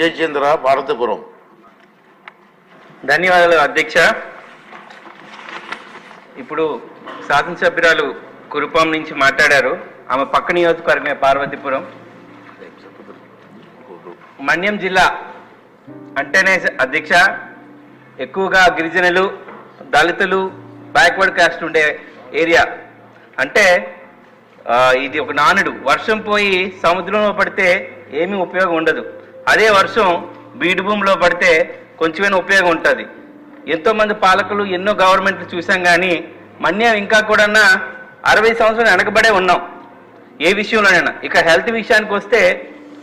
విజయ్ చంద్ర భారతపురం. ధన్యవాదాలు అధ్యక్ష. ఇప్పుడు శాసనసభ్యురాలు కురుపాం నుంచి మాట్లాడారు. ఆమె పక్క నియోజకవర్గమే పార్వతీపురం. మన్యం జిల్లా అంటేనే అధ్యక్ష ఎక్కువగా గిరిజనులు దళితులు బ్యాక్వర్డ్ కాస్ట్ ఉండే ఏరియా. అంటే ఇది ఒక నానుడు. వర్షం పోయి సముద్రంలో పడితే ఏమీ ఉపయోగం ఉండదు. అదే వర్షం బీడు భూమిలో పడితే కొంచెమైనా ఉపయోగం ఉంటుంది. ఎంతో మంది పాలకులు ఎన్నో గవర్నమెంట్లు చూసాం కానీ మన్యం ఇంకా కూడా అరవై సంవత్సరాలు వెనకబడే ఉన్నాం. ఏ విషయంలోనైనా. ఇక హెల్త్ విషయానికి వస్తే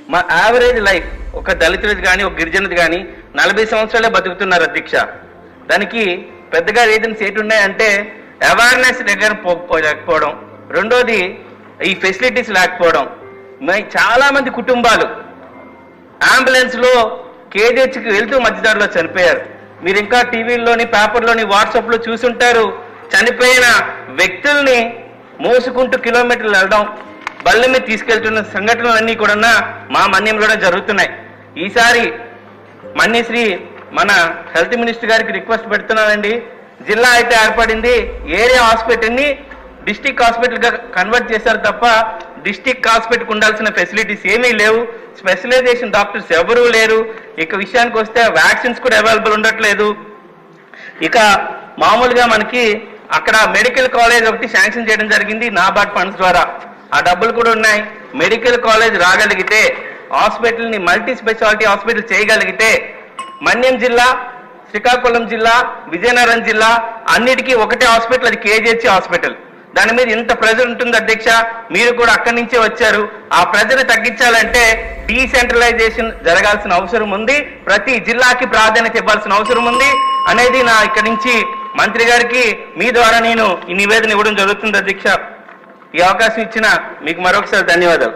మా యావరేజ్ లైఫ్ ఒక దళితులది కానీ ఒక గిరిజనది కానీ నలభై సంవత్సరాలే బతుకుతున్నారు అధ్యక్ష. దానికి పెద్దగా రీజన్స్ ఏంటి ఉన్నాయంటే అవేర్నెస్ దగ్గర లేకపోవడం. రెండోది ఈ ఫెసిలిటీస్ లేకపోవడం. చాలా మంది కుటుంబాలు అంబులెన్స్లో కేజీహెచ్కి వెళ్తూ మధ్యదారిలో చనిపోయారు. మీరు ఇంకా టీవీల్లోని పేపర్లోని వాట్సాప్లో చూసుంటారు. చనిపోయిన వ్యక్తుల్ని మోసుకుంటూ కిలోమీటర్లు వెళ్ళడం బళ్ళ మీద తీసుకెళ్తున్న సంఘటనలన్నీ కూడా మా మన్యంలోనే జరుగుతున్నాయి. ఈసారి మన్యశ్రీ మన హెల్త్ మినిస్టర్ గారికి రిక్వెస్ట్ పెడుతున్నానండి. జిల్లా అయితే ఏర్పడింది. ఏరియా హాస్పిటల్ని డిస్టిక్ హాస్పిటల్గా కన్వర్ట్ చేశారు తప్ప డిస్టిక్ హాస్పిటల్కి ఉండాల్సిన ఫెసిలిటీస్ ఏమీ లేవు. స్పెషలైజేషన్ డాక్టర్స్ ఎవరూ లేరు. ఇక విషయానికి వస్తే వ్యాక్సిన్స్ కూడా అవైలబుల్ ఉండట్లేదు. ఇక మామూలుగా మనకి అక్కడ మెడికల్ కాలేజ్ ఒకటి శాంక్షన్ చేయడం జరిగింది నాబార్డ్ ఫండ్స్ ద్వారా. ఆ డబ్బులు కూడా ఉన్నాయి. మెడికల్ కాలేజ్ రాగలిగితే హాస్పిటల్ని మల్టీ స్పెషాలిటీ హాస్పిటల్ చేయగలిగితే మన్యం జిల్లా శ్రీకాకుళం జిల్లా విజయనగరం జిల్లా అన్నిటికీ ఒకటే హాస్పిటల్ అది కేజీహెచ్ హాస్పిటల్. దాని మీద ఇంత ప్రెజర్ ఉంటుంది అధ్యక్ష? మీరు కూడా అక్కడి నుంచే వచ్చారు. ఆ ప్రెజర్ తగ్గించాలంటే డీసెంట్రలైజేషన్ జరగాల్సిన అవసరం ఉంది. ప్రతి జిల్లాకి ప్రాధాన్యత ఇవ్వాల్సిన అవసరం ఉంది. అనేది నా ఇక్కడి నుంచి మంత్రి గారికి మీ ద్వారా నేను ఈ నివేదన ఇవ్వడం జరుగుతుంది అధ్యక్ష. ఈ అవకాశం ఇచ్చిన మీకు మరొకసారి ధన్యవాదాలు.